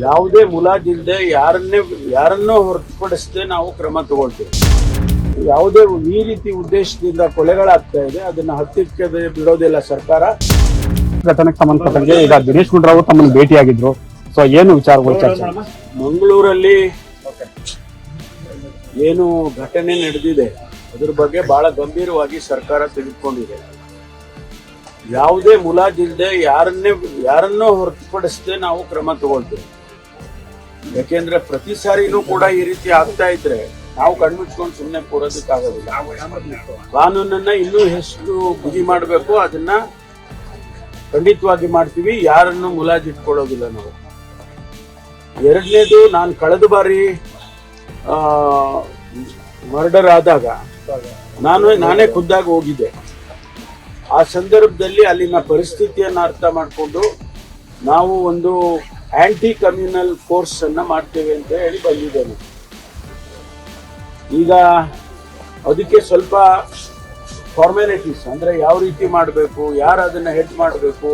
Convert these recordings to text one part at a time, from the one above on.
ಯಾವುದೇ ಮುಲಾಜಿಲ್ಲದೆ ಯಾರನ್ನೇ ಯಾರನ್ನೂ ಹೊರತುಪಡಿಸದೆ ನಾವು ಕ್ರಮ ತಗೊಳ್ತೇವೆ. ಯಾವುದೇ ಈ ರೀತಿ ಉದ್ದೇಶದಿಂದ ಕೊಲೆಗಳಾಗ್ತಾ ಇದೆ ಅದನ್ನ ಹತ್ತಿಕ್ಕೆ ಬಿಡೋದಿಲ್ಲ ಸರ್ಕಾರ. ಘಟನೆಗೆ ಸಂಬಂಧಪಟ್ಟಂಗೆ ಈಗ ದಿನೇಶ್ ಗುಂಡ್ರಾವ್ ತಮ್ಮನ್ನು ಭೇಟಿಯಾಗಿದ್ರು. ಸೊ ಏನು ವಿಚಾರಗಳು ಚರ್ಚೆ? ಮಂಗಳೂರಲ್ಲಿ ಏನು ಘಟನೆ ನಡೆದಿದೆ ಅದ್ರ ಬಗ್ಗೆ ಬಹಳ ಗಂಭೀರವಾಗಿ ಸರ್ಕಾರ ತೆಗೆದುಕೊಂಡಿದೆ ಯಾವುದೇ ಮುಲಾಜಿಲ್ಲದೆ ಯಾರನ್ನೇ ಯಾರನ್ನೂ ಹೊರತುಪಡಿಸದೆ ನಾವು ಕ್ರಮ ತಗೊಳ್ತೇವೆ. ಯಾಕೆಂದ್ರೆ ಪ್ರತಿ ಸಾರಿನೂ ಕೂಡ ಈ ರೀತಿ ಆಗ್ತಾ ಇದ್ರೆ ನಾವು ಕಣ್ಮಿಟ್ಕೊಂಡು ಸುಮ್ಮನೆ ಕೂರೋದಕ್ಕಾಗೋದಿಲ್ಲ. ಕಾನೂನನ್ನ ಇನ್ನೂ ಎಷ್ಟು ಬಿಗಿ ಮಾಡಬೇಕು ಅದನ್ನ ಖಂಡಿತವಾಗಿ ಮಾಡ್ತೀವಿ. ಯಾರನ್ನು ಮುಲಾಜಿಟ್ಕೊಳ್ಳೋದಿಲ್ಲ ನಾವು. ಎರಡನೇದು ನಾನು ಕಳೆದ ಬಾರಿ ಮರ್ಡರ್ ಆದಾಗ ನಾನು ನಾನೇ ಖುದ್ದಾಗಿ ಹೋಗಿದ್ದೆ. ಆ ಸಂದರ್ಭದಲ್ಲಿ ಅಲ್ಲಿನ ಪರಿಸ್ಥಿತಿಯನ್ನು ಅರ್ಥ ಮಾಡಿಕೊಂಡು ನಾವು ಒಂದು ಆಂಟಿ ಕಮ್ಯುನಲ್ ಫೋರ್ಸ್ ಅನ್ನ ಮಾಡ್ತೇವೆ ಅಂತ ಹೇಳಿ ಬಂದಿದ್ದೇನೆ. ಈಗ ಅದಕ್ಕೆ ಸ್ವಲ್ಪ ಫಾರ್ಮ್ಯಾಲಿಟೀಸ್ ಅಂದ್ರೆ ಯಾವ ರೀತಿ ಮಾಡಬೇಕು, ಯಾರು ಅದನ್ನ ಹೆಡ್ ಮಾಡಬೇಕು,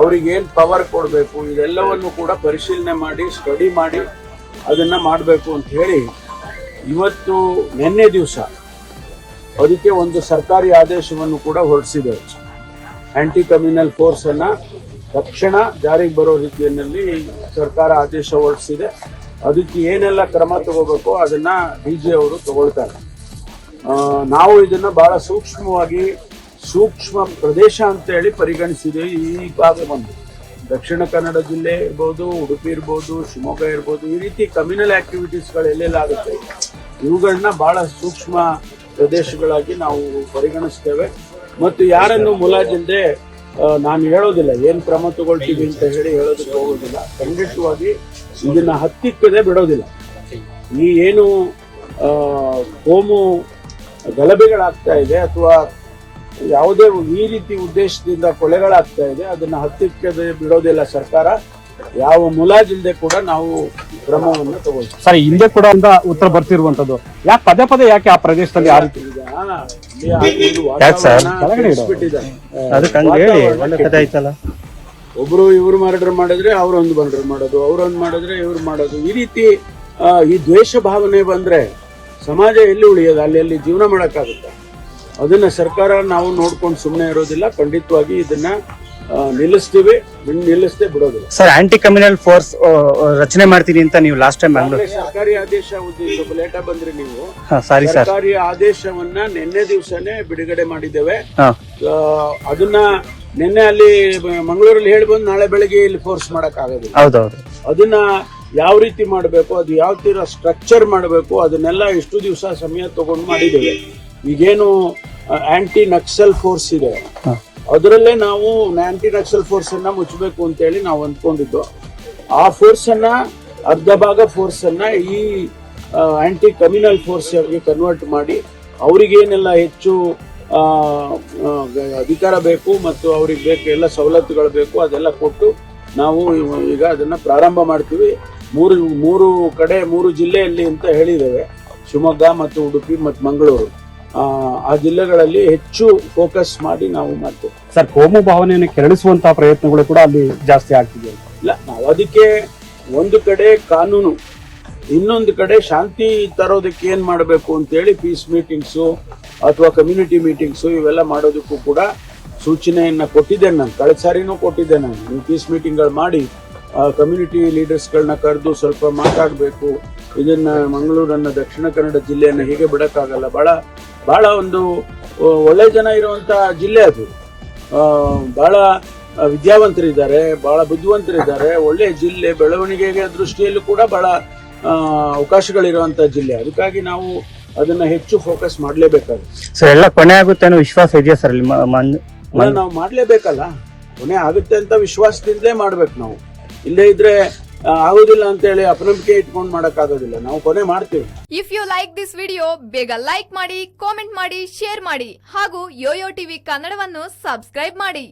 ಅವ್ರಿಗೆ ಏನ್ ಪವರ್ ಕೊಡಬೇಕು, ಇದೆಲ್ಲವನ್ನು ಕೂಡ ಪರಿಶೀಲನೆ ಮಾಡಿ ಸ್ಟಡಿ ಮಾಡಿ ಅದನ್ನ ಮಾಡಬೇಕು ಅಂತ ಹೇಳಿ ಇವತ್ತು ನಿನ್ನೆ ದಿವಸ ಅದಕ್ಕೆ ಒಂದು ಸರ್ಕಾರಿ ಆದೇಶವನ್ನು ಕೂಡ ಹೊರಡಿಸಿದೆ. ಆಂಟಿ ಕಮ್ಯುನಲ್ ಫೋರ್ಸ್ ಅನ್ನ ತಕ್ಷಣ ಜಾರಿಗೆ ಬರೋ ರೀತಿಯಲ್ಲಿ ಸರ್ಕಾರ ಆದೇಶ ಹೊರಡಿಸಿದೆ. ಅದಕ್ಕೆ ಏನೆಲ್ಲ ಕ್ರಮ ತಗೋಬೇಕು ಅದನ್ನ ಡಿ ಜಿ ಅವರು ತಗೊಳ್ತಾರೆ. ನಾವು ಇದನ್ನ ಬಹಳ ಸೂಕ್ಷ್ಮವಾಗಿ ಸೂಕ್ಷ್ಮ ಪ್ರದೇಶ ಅಂತ ಹೇಳಿ ಈ ಈ ಒಂದು ದಕ್ಷಿಣ ಕನ್ನಡ ಜಿಲ್ಲೆ ಇರ್ಬೋದು, ಉಡುಪಿ ಇರ್ಬೋದು, ಶಿವಮೊಗ್ಗ ಇರ್ಬೋದು, ಈ ರೀತಿ ಕಮ್ಯುನಲ್ ಆಕ್ಟಿವಿಟೀಸ್ಗಳು ಎಲ್ಲೆಲ್ಲ ಆಗುತ್ತೆ. ಇವುಗಳನ್ನ ಬಹಳ ಸೂಕ್ಷ್ಮ ಪ್ರದೇಶಗಳಾಗಿ ನಾವು ಪರಿಗಣಿಸ್ತೇವೆ. ಮತ್ತು ಯಾರನ್ನು ಮುಲಾಜಿಲ್ಲದೆ ನಾನು ಹೇಳೋದಿಲ್ಲ, ಏನು ಕ್ರಮ ತಗೊಳ್ತೀವಿ ಅಂತ ಹೇಳಿ ಹೇಳೋದಕ್ಕೆ ಹೋಗೋದಿಲ್ಲ. ಖಂಡಿತವಾಗಿ ಇದನ್ನ ಹತ್ತಿಕ್ಕದೆ ಬಿಡೋದಿಲ್ಲ. ಈ ಏನು ಕೋಮು ಗಲಭೆಗಳಾಗ್ತಾ ಇದೆ ಅಥವಾ ಯಾವುದೇ ಈ ರೀತಿ ಉದ್ದೇಶದಿಂದ ಕೊಲೆಗಳಾಗ್ತಾ ಇದೆ, ಅದನ್ನ ಹತ್ತಿಕ್ಕದೆ ಬಿಡೋದಿಲ್ಲ ಸರ್ಕಾರ. ಯಾವ ಮುಲಾಜಿಲ್ಲದೆ ಕೂಡ ನಾವು ಕ್ರಮವನ್ನು ತಗೊಳ್ತೀವಿ. ಸರಿ, ಹಿಂದೆ ಕೂಡ ಉತ್ತರ ಬರ್ತಿರುವಂತದ್ದು ಯಾಕೆ ಪದೇ ಪದೇ ಯಾಕೆ ಆ ಪ್ರದೇಶದಲ್ಲಿ ಆ ರೀತಿ ಯಾಕ್ ಸರ್? ವಾತಾವರಣ ಕೆಳಗಡೆ ಇಡು. ಅದಕ್ಕೆ ಹಂಗ ಹೇಳಿ ವಾತಾವರಣ ಒಳ್ಳೆ ಕಥೆ ಆಯ್ತಲ್ಲ. ಒಬ್ರು ಇವ್ರು ಮರ್ಡರ್ ಮಾಡಿದ್ರೆ ಅವ್ರೊಂದು ಮರ್ಡರ್ ಮಾಡೋದು ಅವ್ರೊಂದು ಮಾಡಿದ್ರೆ ಇವ್ರು ಮಾಡೋದು. ಈ ರೀತಿ ಆ, ಈ ದ್ವೇಷ ಭಾವನೆ ಬಂದ್ರೆ ಸಮಾಜ ಎಲ್ಲಿ ಉಳಿಯೋದು? ಅಲ್ಲಿ ಅಲ್ಲಿ ಜೀವನ ಮಾಡಕ್ಕಾಗುತ್ತೆ? ಅದನ್ನ ಸರ್ಕಾರ ನಾವು ನೋಡ್ಕೊಂಡು ಸುಮ್ಮನೆ ಇರೋದಿಲ್ಲ. ಖಂಡಿತವಾಗಿ ಇದನ್ನ ನಿಲ್ಲಿಸ್ತೀವಿ ನಿಲ್ಲಿಸದೆ ಬಿಡೋದಿಲ್ಲ ಸರ್ ಆಂಟಿ ಕಮ್ಯುನಲ್ ಫೋರ್ಸ್ ರಚನೆ ಮಾಡ್ತೀನಿ ಅಂತ ನೀವು ಲಾಸ್ಟ್ ಟೈಮ್ ಸರ್ಕಾರಿ ಆದೇಶ ಸ್ವಲ್ಪ ಲೇಟ್ ಬಂದ್ರಿ ನೀವು. ಸಾರಿ ಸರ್ ಸರ್ಕಾರಿ ಆದೇಶವನ್ನ ನಿನ್ನೆ ದಿವಸನೇ ಬಿಡುಗಡೆ ಮಾಡಿದ್ದೇವೆ. ಅದನ್ನ ನಿನ್ನೆ ಅಲ್ಲಿ ಮಂಗಳೂರಲ್ಲಿ ಹೇಳಿ ಬಂದು ನಾಳೆ ಬೆಳಗ್ಗೆ ಇಲ್ಲಿ ಫೋರ್ಸ್ ಮಾಡಕ್ ಆಗೋದಿಲ್ಲ ಹೌದೌದು. ಅದನ್ನ ಯಾವ ರೀತಿ ಮಾಡಬೇಕು ಅದು ಯಾವ ತೀರ ಸ್ಟ್ರಕ್ಚರ್ ಮಾಡಬೇಕು ಅದನ್ನೆಲ್ಲ ಎಷ್ಟು ದಿವಸ ಸಮಯ ತಗೊಂಡು ಮಾಡಿದ್ದೇವೆ. ಈಗೇನು ಆಂಟಿ ನಕ್ಸಲ್ ಫೋರ್ಸ್ ಇದೆ. ಅದರಲ್ಲೇ ನಾವು ಆಂಟಿ ನಕ್ಸಲ್ ಫೋರ್ಸ್ ಅನ್ನ ಮುಚ್ಚಬೇಕು ಅಂತೇಳಿ ನಾವು ಅಂದ್ಕೊಂಡಿದ್ದು ಆ ಫೋರ್ಸ್ ಅನ್ನ, ಅರ್ಧ ಭಾಗ ಫೋರ್ಸ್ ಅನ್ನ ಈ ಆಂಟಿ ಕಮ್ಯುನಲ್ ಫೋರ್ಸ್ ಅವರಿಗೆ ಕನ್ವರ್ಟ್ ಮಾಡಿ ಅವರಿಗೇನೆಲ್ಲ ಹೆಚ್ಚು ಅಧಿಕಾರ ಬೇಕು ಮತ್ತು ಅವ್ರಿಗೆ ಬೇಕು, ಎಲ್ಲ ಸವಲತ್ತುಗಳು ಬೇಕು ಅದೆಲ್ಲ ಕೊಟ್ಟು ನಾವು ಈಗ ಅದನ್ನ ಪ್ರಾರಂಭ ಮಾಡ್ತೀವಿ. ಮೂರು ಮೂರು ಕಡೆ, ಮೂರು ಜಿಲ್ಲೆಯಲ್ಲಿ ಅಂತ ಹೇಳಿದ್ದೇವೆ. ಶಿವಮೊಗ್ಗ ಮತ್ತು ಉಡುಪಿ ಮತ್ತು ಮಂಗಳೂರು. ಆ, ಜಿಲ್ಲೆಗಳಲ್ಲಿ ಹೆಚ್ಚು ಫೋಕಸ್ ಮಾಡಿ ನಾವು ಮಾಡ್ತೇವೆ. ಸರ್ ಕೋಮು ಭಾವನೆಯನ್ನು ಕೆರಳಿಸುವಂತಹ ಪ್ರಯತ್ನಗಳು ಕೂಡ ಅಲ್ಲಿ ಜಾಸ್ತಿ ಆಗ್ತಿದೆ. ಇಲ್ಲ ನಾವು ಅದಕ್ಕೆ ಒಂದು ಕಡೆ ಕಾನೂನು ಇನ್ನೊಂದು ಕಡೆ ಶಾಂತಿ ತರೋದಕ್ಕೆ ಏನ್ ಮಾಡಬೇಕು ಅಂತೇಳಿ ಪೀಸ್ ಮೀಟಿಂಗ್ಸು ಅಥವಾ ಕಮ್ಯುನಿಟಿ ಮೀಟಿಂಗ್ಸು ಇವೆಲ್ಲ ಮಾಡೋದಕ್ಕೂ ಕೂಡ ಸೂಚನೆಯನ್ನ ಕೊಟ್ಟಿದ್ದೇನೆ ನಾನು. ಕಳೆದ ಸಾರಿನೂ ಕೊಟ್ಟಿದ್ದೆ ನಾನು. ನೀವು ಪೀಸ್ ಮೀಟಿಂಗ್ಗಳು ಮಾಡಿ ಕಮ್ಯುನಿಟಿ ಲೀಡರ್ಸ್ಗಳನ್ನ ಕರೆದು ಸ್ವಲ್ಪ ಮಾತಾಡಬೇಕು. ಇದನ್ನ ಮಂಗಳೂರನ್ನ ದಕ್ಷಿಣ ಕನ್ನಡ ಜಿಲ್ಲೆಯನ್ನ ಹೀಗೆ ಬಿಡಕ್ಕಾಗಲ್ಲ. ಬಹಳ ಬಹಳ ಒಂದು ಒಳ್ಳೆ ಜನ ಇರುವಂತ ಜಿಲ್ಲೆ ಅದು. ಬಹಳ ವಿದ್ಯಾವಂತರಿದ್ದಾರೆ ಬಹಳ ಬುದ್ಧಿವಂತರಿದ್ದಾರೆ. ಒಳ್ಳೆಯ ಜಿಲ್ಲೆ ಬೆಳವಣಿಗೆಗೆ ದೃಷ್ಟಿಯಲ್ಲೂ ಕೂಡ ಬಹಳ ಅವಕಾಶಗಳಿರುವಂಥ ಜಿಲ್ಲೆ. ಅದಕ್ಕಾಗಿ ನಾವು ಅದನ್ನ ಹೆಚ್ಚು ಫೋಕಸ್ ಮಾಡಲೇಬೇಕಾಗುತ್ತೆ. ಸರ್ ಎಲ್ಲ ಕೊನೆ ಆಗುತ್ತೆ ಅನ್ನೋ ವಿಶ್ವಾಸ ಇದೆಯಾ ಸರ್ ನಾವು ಮಾಡಲೇಬೇಕಲ್ಲ. ಕೊನೆ ಆಗುತ್ತೆ ಅಂತ ವಿಶ್ವಾಸದಿಂದಲೇ ಮಾಡ್ಬೇಕು ನಾವು. ಇಲ್ಲೇ ಇದ್ರೆ ಆಗೋದಿಲ್ಲ ಅಂತೇಳಿ ಅಪನಂಬಿಕೆ ಇಟ್ಕೊಂಡು ಮಾಡಕ್ಕಾಗೋದಿಲ್ಲ. ನಾವು ಕೊನೆ ಮಾಡ್ತೀವಿ. If you like this video ಬೇಗ ಲೈಕ್ ಮಾಡಿ ಕಾಮೆಂಟ್ ಮಾಡಿ ಶೇರ್ ಮಾಡಿ ಹಾಗೂ ಯೋಯೋ ಟಿವಿ ಕನ್ನಡವನ್ನು ಸಬ್ಸ್ಕ್ರೈಬ್ ಮಾಡಿ.